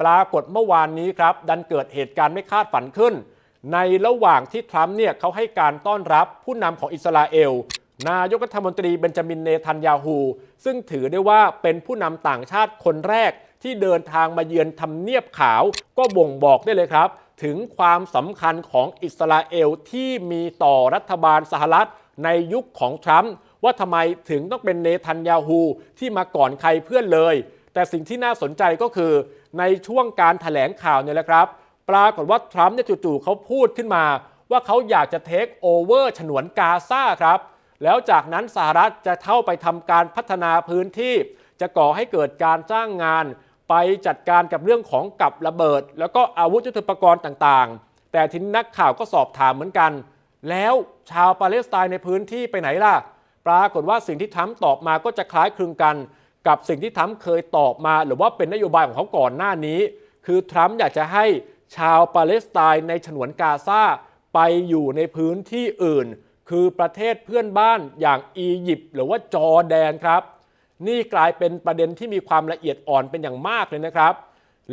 ปรากฏเมื่อวานนี้ครับ ดันเกิดเหตุการณ์ไม่คาดฝันขึ้น ในระหว่างที่ทรัมป์เนี่ยเขาให้การต้อนรับผู้นำของอิสราเอล นายกรัฐมนตรีเบนจามินเนทันยาฮู ซึ่งถือได้ว่าเป็นผู้นำต่างชาติคนแรกที่เดินทางมาเยือนทำเนียบขาว ก็บ่งบอกได้เลยครับ ถึงความสำคัญของอิสราเอลที่มีต่อรัฐบาลสหรัฐ ในยุคของทรัมป์ว่าทำไมถึงต้องเป็นเนทันยาฮูที่มาก่อนใครเพื่อนเลย แต่สิ่งที่น่าสนใจก็คือในช่วงการถแถลงข่าวเนี่ยแหละครับ ปรากฏว่าทรัมป์เนี่ยจู่ๆเขาพูดขึ้นมา ว่าเขาอยากจะเทคโอเวอร์ฉนวนกาซาครับ แล้วจากนั้นสหรัฐจะเข้าไปทำการพัฒนาพื้นที่ จะก่อให้เกิดการจ้างงาน ไปจัดการกับเรื่องของกับระเบิด แล้วก็อาวุธยุทโธปกรณ์ต่างๆ แต่ทีนี้นักข่าวก็สอบถามเหมือนกัน แล้วชาวปาเลสไตน์ในพื้นที่ไปไหนล่ะ ปรากฏว่าสิ่งที่ทรัมป์ตอบมาก็จะคล้ายคลึงกัน กับสิ่งที่ทรัมป์เคยตอบมา หรือว่าเป็นนโยบายของเขาก่อนหน้านี้ คือทรัมป์อยากจะให้ชาวปาเลสไตน์ในฉนวนกาซาไปอยู่ในพื้นที่อื่น คือประเทศเพื่อนบ้านอย่างอียิปต์หรือว่าจอร์แดนครับ นี่กลายเป็นประเด็นที่มีความละเอียดอ่อนเป็นอย่างมากเลยนะครับ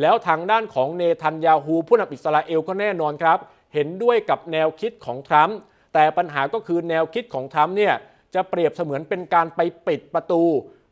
แล้วทางด้านของเนทันยาฮูผู้นำอิสราเอลก็แน่นอนครับ เห็นด้วยกับแนวคิดของทรัมป์แต่ปัญหาก็คือแนวคิดของทรัมป์เนี่ยจะเปรียบเสมือนเป็นการไปปิดประตู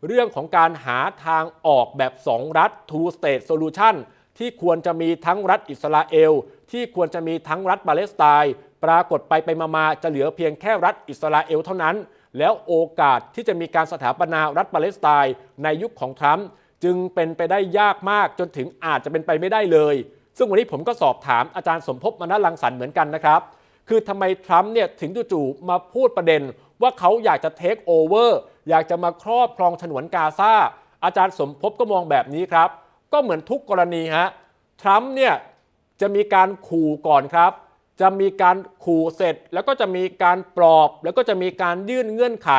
เรื่องของการหาทางออกแบบ 2 รัฐ two state solution ที่ควรจะมีทั้งรัฐอิสราเอล ที่ควรจะมีทั้งรัฐปาเลสไตน์ปรากฏไปไปมาจะเหลือเพียงแค่รัฐอิสราเอลเท่านั้น แล้วโอกาสที่จะมีการสถาปนารัฐปาเลสไตน์ในยุคของทรัมป์จึงเป็นไปได้ยากมากจนถึงอาจจะเป็นไปไม่ได้เลย ซึ่งวันนี้ผมก็สอบถามอาจารย์สมภพมณลังสรรเหมือนกันนะครับ คือทำไมทรัมป์เนี่ยถึงจู่ๆมาพูดประเด็นว่าเขาอยากจะเทคโอเวอร์ อยากจะมาครอบครองฉนวนกาซาอาจารย์สมภพก็มองแบบนี้ครับ ก็เหมือนทุกกรณีฮะทรัมป์เนี่ยจะมีการขู่ก่อนครับ จะมีการขู่เสร็จ แล้วก็จะมีการปลอบ แล้วก็จะมีการยื่นเงื่อนไข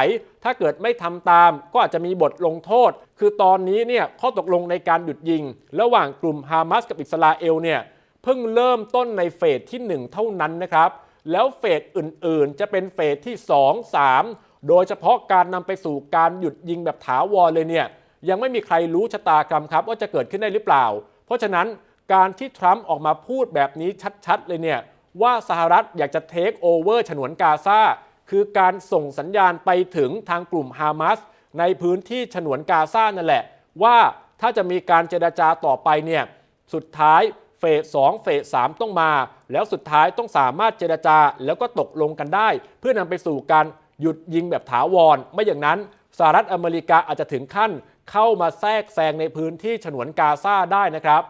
ถ้าเกิดไม่ทำตาม ก็อาจจะมีบทลงโทษ คือตอนนี้เนี่ยข้อตกลงในการหยุดยิง ระหว่างกลุ่มฮามาสกับอิสราเอลเนี่ยเพิ่งเริ่มต้นในเฟสที่ 1 เท่านั้นนะครับ แล้วเฟสอื่นๆ จะเป็นเฟสที่ 2 3 โดยเฉพาะการนำไปสู่การหยุดยิงแบบถาวรเลยเนี่ยยังไม่มีใครรู้ชะตากรรมครับว่าจะเกิดขึ้นได้หรือเปล่า เพราะฉะนั้นการที่ทรัมป์ออกมาพูดแบบนี้ชัดๆเลยเนี่ยว่าสหรัฐอยากจะเทคโอเวอร์ฉนวนกาซาคือการส่งสัญญาณไปถึงทางกลุ่มฮามาสในพื้นที่ฉนวนกาซานั่นแหละ ว่าถ้าจะมีการเจรจาต่อไปเนี่ยสุดท้ายเฟส2เฟส3ต้องมา แล้วสุดท้ายต้องสามารถเจรจาแล้วก็ตกลงกันได้ เพื่อนำไปสู่การ หยุดยิงแบบถาวร ไม่อย่างนั้นสหรัฐอเมริกาอาจจะถึงขั้นเข้ามาแทรกแซงในพื้นที่ฉนวนกาซาได้นะครับ